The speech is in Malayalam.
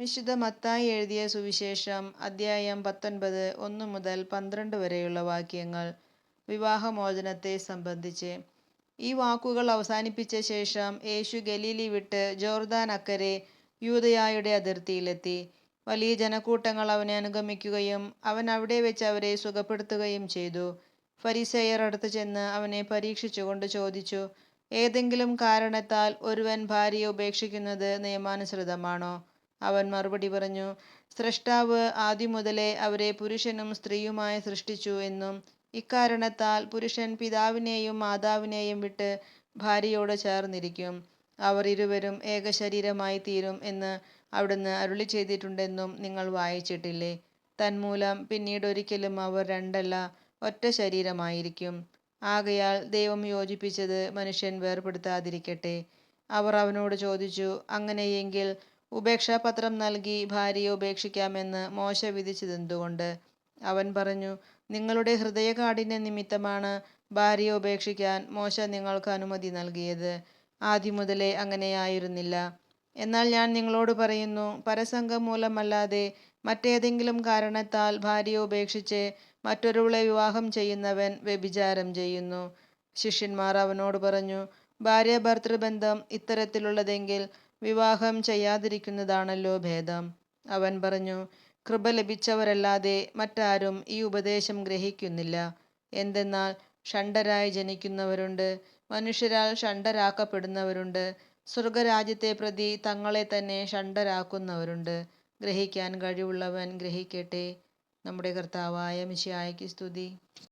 വിശുദ്ധ മത്തായി എഴുതിയ സുവിശേഷം അദ്ധ്യായം പത്തൊൻപത് ഒന്ന് മുതൽ പന്ത്രണ്ട് വരെയുള്ള വാക്യങ്ങൾ വിവാഹമോചനത്തെ സംബന്ധിച്ച്. ഈ വാക്കുകൾ അവസാനിപ്പിച്ച ശേഷം യേശു ഗലീലി വിട്ട് ജോർദാൻ അക്കരെ യൂതയായുടെ അതിർത്തിയിലെത്തി. വലിയ ജനക്കൂട്ടങ്ങൾ അവനെ അനുഗമിക്കുകയും അവൻ അവിടെ വെച്ച് അവരെ സുഖപ്പെടുത്തുകയും ചെയ്തു. ഫരിസേയർ അടുത്ത് ചെന്ന് അവനെ പരീക്ഷിച്ചുകൊണ്ട് ചോദിച്ചു ഏതെങ്കിലും കാരണത്താൽ ഒരുവൻ ഭാര്യയെ ഉപേക്ഷിക്കുന്നത് നിയമാനുസൃതമാണോ? അവൻ മറുപടി പറഞ്ഞു സ്രഷ്ടാവ് ആദ്യം മുതലേ അവരെ പുരുഷനും സ്ത്രീയുമായി സൃഷ്ടിച്ചു എന്നും ഇക്കാരണത്താൽ പുരുഷൻ പിതാവിനെയും മാതാവിനെയും വിട്ട് ഭാര്യയോട് ചേർന്നിരിക്കും. അവർ ഇരുവരും ഏകശരീരമായി തീരും എന്ന് അവിടുന്ന് അരുളി ചെയ്തിട്ടുണ്ടെന്നും നിങ്ങൾ വായിച്ചിട്ടില്ലേ? തന്മൂലം പിന്നീട് ഒരിക്കലും അവർ രണ്ടല്ല ഒറ്റ ശരീരമായിരിക്കും. ആകയാൽ ദൈവം യോജിപ്പിച്ചത് മനുഷ്യൻ വേർപെടുത്താതിരിക്കട്ടെ. അവർ അവനോട് ചോദിച്ചു അങ്ങനെയെങ്കിൽ ഉപേക്ഷാപത്രം നൽകി ഭാര്യയെ ഉപേക്ഷിക്കാമെന്ന് മോശ വിധിച്ചതെന്തുകൊണ്ട്? അവൻ പറഞ്ഞു നിങ്ങളുടെ ഹൃദയകാഠിന്യ നിമിത്തമാണ് ഭാര്യയെ ഉപേക്ഷിക്കാൻ മോശ നിങ്ങൾക്ക് അനുമതി നൽകിയത്. ആദ്യം മുതലേ അങ്ങനെയായിരുന്നില്ല. എന്നാൽ ഞാൻ നിങ്ങളോട് പറയുന്നു പരസംഗം മൂലമല്ലാതെ മറ്റേതെങ്കിലും കാരണത്താൽ ഭാര്യയെ ഉപേക്ഷിച്ച് മറ്റൊരുവളെ വിവാഹം ചെയ്യുന്നവൻ വ്യഭിചാരം ചെയ്യുന്നു. ശിഷ്യന്മാർ അവനോട് പറഞ്ഞു ഭാര്യ ഭർത്തൃബന്ധം ഇത്തരത്തിലുള്ളതെങ്കിൽ വിവാഹം ചെയ്യാതിരിക്കുന്നതാണല്ലോ ഭേദം. അവൻ പറഞ്ഞു കൃപ ലഭിച്ചവരല്ലാതെ മറ്റാരും ഈ ഉപദേശം ഗ്രഹിക്കുന്നില്ല. എന്തെന്നാൽ ഷണ്ടരായി ജനിക്കുന്നവരുണ്ട് മനുഷ്യരാൽ ഷണ്ടരാക്കപ്പെടുന്നവരുണ്ട് സ്വർഗരാജ്യത്തെ പ്രതി തങ്ങളെ തന്നെ ഷണ്ടരാക്കുന്നവരുണ്ട് ഗ്രഹിക്കാൻ കഴിവുള്ളവൻ ഗ്രഹിക്കട്ടെ. നമ്മുടെ കർത്താവായ മിശിയായ്ക്ക് സ്തുതി.